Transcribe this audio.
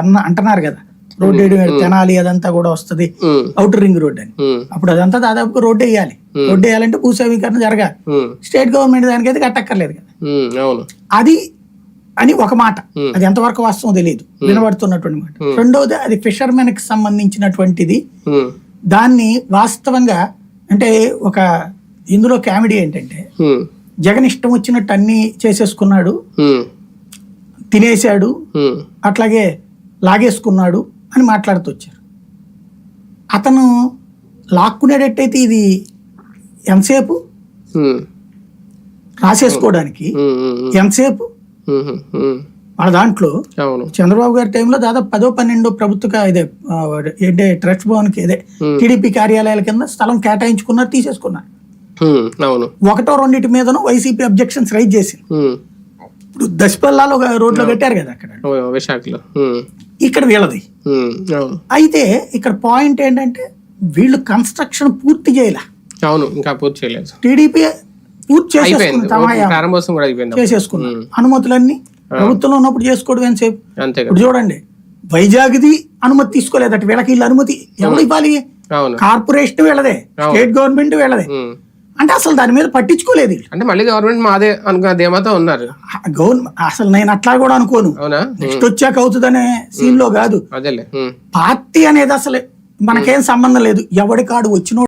అన్న అంటున్నారు కదా. రోడ్డు వేయడం తెనాలి అదంతా కూడా వస్తది. అవుటర్ రింగ్ రోడ్ అని. అప్పుడు అదంతా దాదాపు రోడ్డు వేయాలి. రోడ్డు వేయాలంటే భూసేవీకరణ జరగాలి. స్టేట్ గవర్నమెంట్ దానికైతే కట్టక్కర్లేదు కదా. అది అని ఒక మాట. అది ఎంతవరకు వాస్తవం తెలియదు వినబడుతున్నటువంటి మాట. రెండవది అది ఫిషర్మెన్కి సంబంధించినటువంటిది దాన్ని వాస్తవంగా అంటే ఒక ఇందులో కామెడీ ఏంటంటే జగన్ ఇష్టం వచ్చినట్టు అన్ని చేసేసుకున్నాడు. తినేశాడు. అట్లాగే లాగేసుకున్నాడు అని మాట్లాడుతూ వచ్చారు అతను లాక్కునేటట్టయితే ఇది ఎంతసేపు? రాసేసుకోవడానికి ఎంతసేపు? వాళ్ళ దాంట్లో చంద్రబాబు గారి టైంలో దాదాపు పదో పన్నెండో ప్రభుత్వ ఇదే ఏంటి ట్రస్ట్ భవన్కి ఇదే టీడీపీ కార్యాలయాల కింద స్థలం కేటాయించుకున్నారు తీసేసుకున్నారు. ఒకటో రెండింటి మీదను వైసీపీ అబ్జెక్షన్స్ రైజ్ చేసింది. దశపల్లాలో రోడ్లో పెట్టారు కదా అక్కడ. విశాఖలో. ఇక్కడ వీళ్ళది. అయితే ఇక్కడ పాయింట్ ఏంటంటే వీళ్ళు కన్స్ట్రక్షన్ పూర్తి చేయలే. అవును ఇంకా పూర్తి చేయలేదు. టీడీపీ పూర్తి అయిపోయింది. చేసేసుకున్నారు. అనుమతులన్నీ ప్రభుత్వంలో ఉన్నప్పుడు చేసుకోవడం అంతే కదా. ఇప్పుడు చూడండి వైజాగ్ది అనుమతి తీసుకోలేదట వీళ్ళకి వీళ్ళ అనుమతి ఎవరు ఇవ్వాలి? కార్పొరేషన్ వీళ్ళదే. స్టేట్ గవర్నమెంట్ వీళ్ళదే. అంటే అసలు దాని మీద పట్టించుకోలేదు అంటే మళ్ళీ గవర్నమెంట్ మాదే అనుకున్న ధీమాతో ఉన్నారు. గవర్నమెంట్ అసలు నేను అట్లా కూడా అనుకోను. అవునా? నెక్స్ట్ వచ్చాక అవుతుందనే సీన్లో కాదు. పార్టీ అనేది అసలు మనకేం సంబంధం లేదు. ఎవడి కాడు వచ్చినోడు